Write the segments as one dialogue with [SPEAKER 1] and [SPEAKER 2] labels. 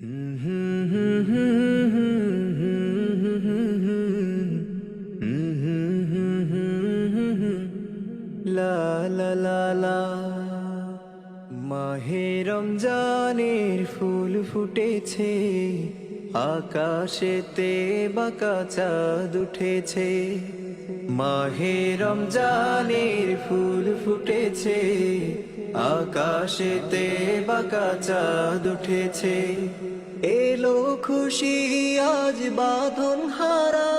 [SPEAKER 1] লা লা লা লা। মাহে রমজানের ফুল ফুটেছে আকাশেতে বাঁকা চাঁদ উঠেছে। মাহে রমজানের ফুল ফুটেছে, আকাশেতে বাঁকা চাঁদ উঠেছে। এলো খুশি আজ বাঁধন হারা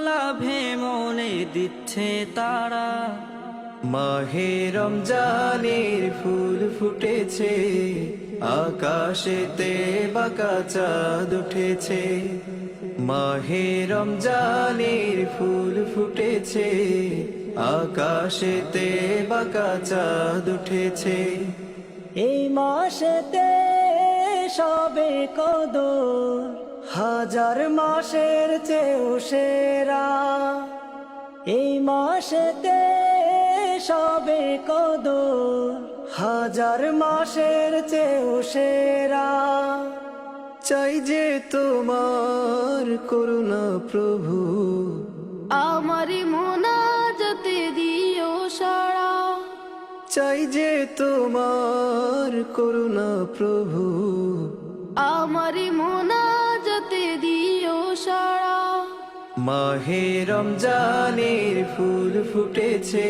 [SPEAKER 2] লাভে মনে দিচ্ছে তারা।
[SPEAKER 1] মাহে রমজানের ফুল ফুটেছে, আকাশেতে বাঁকা চাঁদ উঠেছে। মাহে রমজানের ফুল ফুটেছে, আকাশেতে বাঁকা চাঁদ উঠেছে।
[SPEAKER 2] এই মাসেতে সবে কদর, হাজার মাসের চেয়েও সেরা। এই মাসেতে সবে কদর, হাজার মাসের চেয়েও সেরা।
[SPEAKER 1] চাই যে তোমার করুণা প্রভু।
[SPEAKER 3] আমারি মোনাজাতে দিও সারা
[SPEAKER 1] চাই যে তোমার করুণা প্রভু।
[SPEAKER 3] আমারি মোনাজাতে দিও সারা
[SPEAKER 1] মাহে রমজানের ফুল ফুটেছে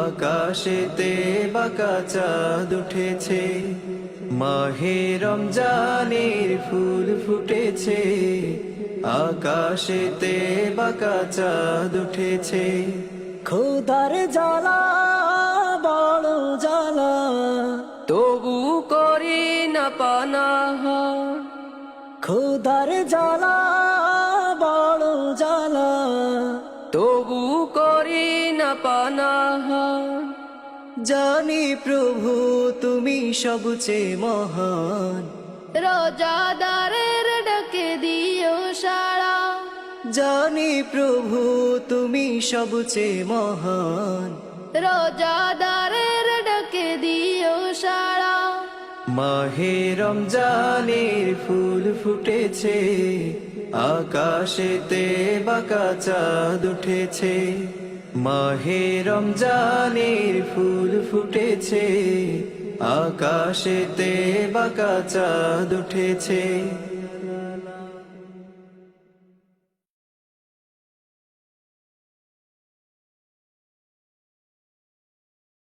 [SPEAKER 1] আকাশেতে বাঁকা চাঁদ উঠেছে। মাহে রমজানের ফুল ফুটেছে আকাশেতে বাঁকা চাঁদ উঠেছে।
[SPEAKER 2] খুদার জ্বালা বড় জ্বালা তবু করি না পানা খুদার জ্বালা বড় জ্বালা তবু করি না পানা
[SPEAKER 1] জানি প্রভু তুমি সবচেয়ে মহান।
[SPEAKER 3] রোজাদারের ডাকে দিও সারা
[SPEAKER 1] জানি প্রভু তুমি সবচেয়ে মহান।
[SPEAKER 3] রোজাদারের ডাকে দিও সারা
[SPEAKER 1] মাহে রমজানের ফুল ফুটেছে আকাশেতে বাঁকা চাঁদ উঠেছে। মাহে রমজানের ফুল ফুটেছে আকাশেতে বাঁকা চাঁদ উঠেছে।